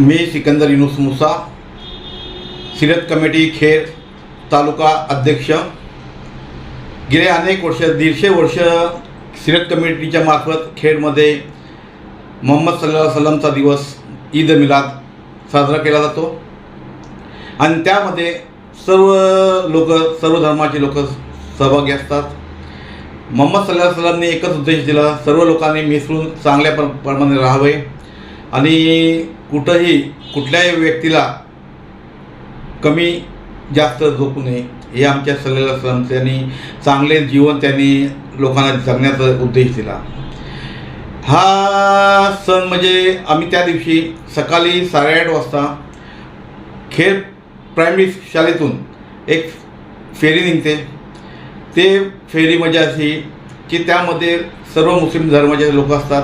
मी Sikandar Yunus Musa Sirat committee Khed taluka अध्यक्ष. गेले अनेक वर्ष दीडशे वर्ष सिरत कमिटीच्या मार्फत खेडमध्ये मोहम्मद सल्ला सलमचा दिवस ईद मिलाद साजरा केला जातो. आणि त्यामध्ये सर्व लोक सर्व धर्माचे लोक सहभागी असतात. मोहम्मद सल्ला सल्लामने एकच उद्देश दिला सर्व लोकांनी मिसळून चांगल्या प्र प्रमाणे राहावे. आणि कुठंही कुठल्याही व्यक्तीला कमी जास्त झोपू नये हे आमच्या सल्लेला सण त्यांनी चांगले जीवन त्यांनी लोकांना जगण्याचा उद्देश दिला. हा सण म्हणजे आम्ही त्या दिवशी सकाळी साडेआठ वाजता खेळ प्रायमरी शाळेतून एक फेरी निघते. ते फेरी म्हणजे अशी की त्यामध्ये सर्व मुस्लिम धर्माचे लोक असतात.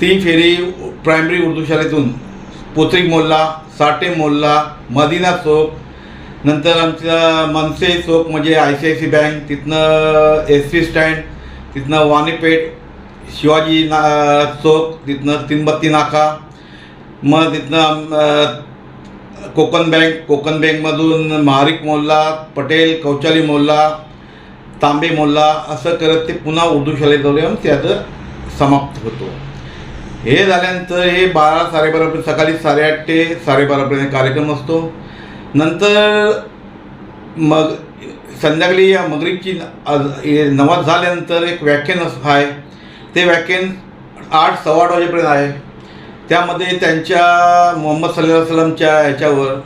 ती फेरी प्रायमरी उर्दू शाळेतून पोत्रिक मोल्ला साठे मोल्ला मदिना चौक नंतर आमच्या मनसे चौक म्हणजे I C I C bank तिथनं एस टी स्टँड तिथनं वाणीपेठ शिवाजी ना चौक तिथनं तीनबत्ती नाका मग तिथनं कोकण बँक कोकण बँकमधून महारिक मोल्ला पटेल कौचाली मोल्ला तांबे मोल्ला असं करत ते पुन्हा उर्दू शाळेत जाऊन त्याचं समाप्त होतो. हे झाल्यानंतर हे बारा साडेबारापर्यंत सकाळी साडेआठ ते साडेबारापर्यंत कार्यक्रम असतो. नंतर मग संध्याकाळी या मगरीबची आज- नमाज झाल्यानंतर एक व्याख्यान आहे. ते व्याख्यान आठ सव्वा आठ वाजेपर्यंत आहे. त्यामध्ये त्यांच्या मोहम्मद सल्ला सलमच्या ह्याच्यावर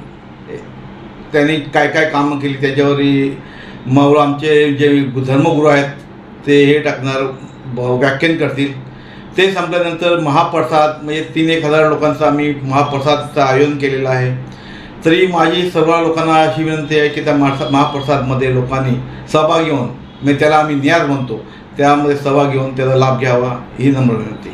त्यांनी काय काय कामं केली त्याच्यावर मग आमचे जे धर्मगुरू आहेत ते हे टाकणार ब- व्याख्यान करतील. ते संपल्यानंतर महाप्रसाद म्हणजे तीन एक हजार लोकांचा आम्ही महाप्रसादचं आयोजन केलेलं आहे. तरी माझी सर्व लोकांना अशी विनंती आहे की त्या महाप्रसाद महाप्रसादमध्ये लोकांनी सहभाग घेऊन म्हणजे त्याला आम्ही नियाज म्हणतो त्यामध्ये सहभाग घेऊन त्याचा लाभ घ्यावा ही नम्र विनंती.